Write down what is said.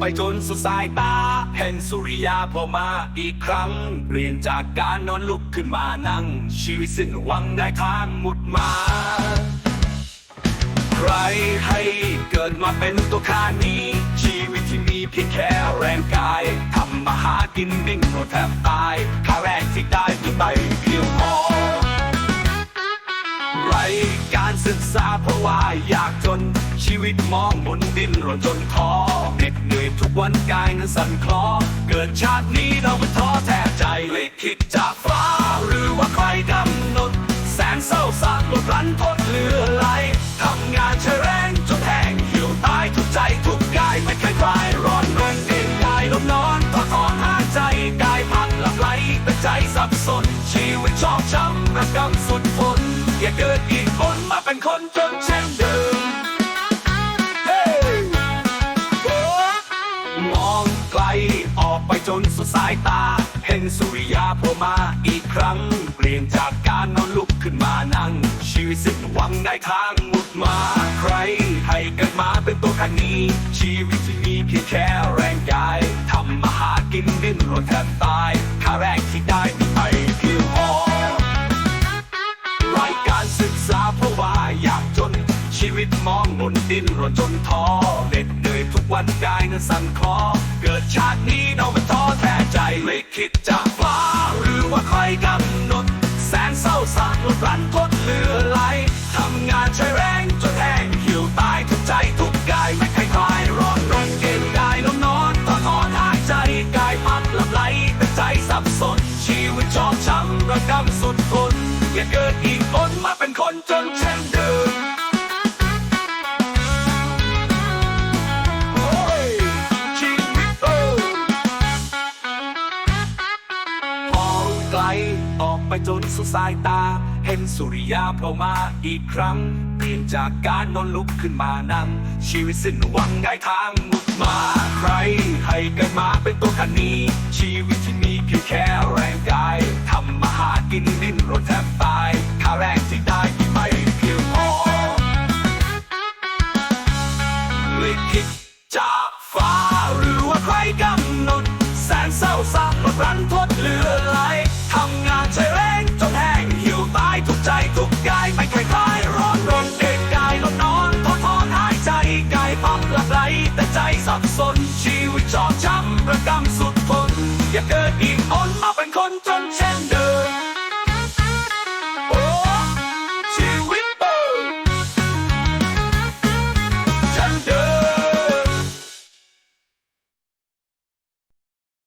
ไปจนสุดสายตาเห็นสุริยาพอมาอีกครั้งเปลี่ยนจากการนอนลุกขึ้นมานั่ง ชีวิตสิ้นหวังได้ทางหมุดมาใครให้เกิดมาเป็นตัวข้านี้ ชีวิตที่มีเพียงแค่แรงกายทำมาหากินดิ้นรนแทบตาย กษาเพราะว่าอยากจน ชีวิตมองบนดินรนจนท้อเหน็ดเหนื่อยทุกวันกายนั้นสั่นคลอ เกิดชาตินี้เราไม่ท้อแท้ใจเลยคิดจากฟ้า หรือว่าใครกำหนด แสนเศร้าสากลดรันทดเหลือไหลทำงานใช้แรงจนแห้งหี่ยวตายทุกใจทุกกายไม่เคยคลายร้อนแรงเองกายลมนอนทอทอนหายใจกายพังหลับไหลแต่ใจสับสน ชีวิตชอกช้ำระกำสุดฝน อย่าเกิดอีกคนมาเป็นคนจนเช่นเดิมเฮ้ยมองไกลออกไปจนสุดสายตา เห็นสุริยาโผล่มาอีกครั้ง เปลี่ยนจากการนอนลุกขึ้นมานั่ง ชีวิตสิ้นหวังได้ทางหมุดมาใคร ให้กิดมาเป็นตัวคันนี้ ชีวิตที่มีเพียงแค่แรงกายทำมาหากินดิ้นรนแทบตายค่าแรงที่ได้ วิตมองบนดินรนจนท้อเหน็ดเหนื่อยทุกวันกายนั้นสั่นคลอเกิดชาตินี้เราไม่ท้อแท้ใจไม่คิดจากฟ้าหรือว่าใครกำหนด แสนเศร้าสากลดรันทดเหลือไหลทำงานใช้แรงจนแห้งหี่ยวตายทุกใจทุกกายไม่เคยคลายร้อนรงเกณฑ์กายล้มนอนต่อทอนหายใจกายพักหลับไหลแต่ใจสับสน ชีวิตชอกช้ำระกำสุดทนอย่าเกิดอีกคนมาเป็นคนจนเช่นเดิม ไปจนสุดสายตา เห็นสุริยาโผล่มาอีกครั้งเปลี่ยนจากการนอนลุกขึ้นมานั่งชีวิตสิ้นหวังได้ทางหมุดมาใคร ให้เกิดมาเป็นตัวคันนี้ ชีวิตที่มีเพียงแค่แรงกายทำมาหากินดิ้นรนแทบตายค่าแรงที่ได้ที่ไม่เพียงพอลิขิตจากฟ้าหรือว่าใครกำหนด แสนเศร้าสากลดรันทดเหลือไหลทำงานใช้ น ชีวิตชอกช้ำระกำสุดทน อย่าเกิดอีกคนมาเป็นคนจนเช่นเดิ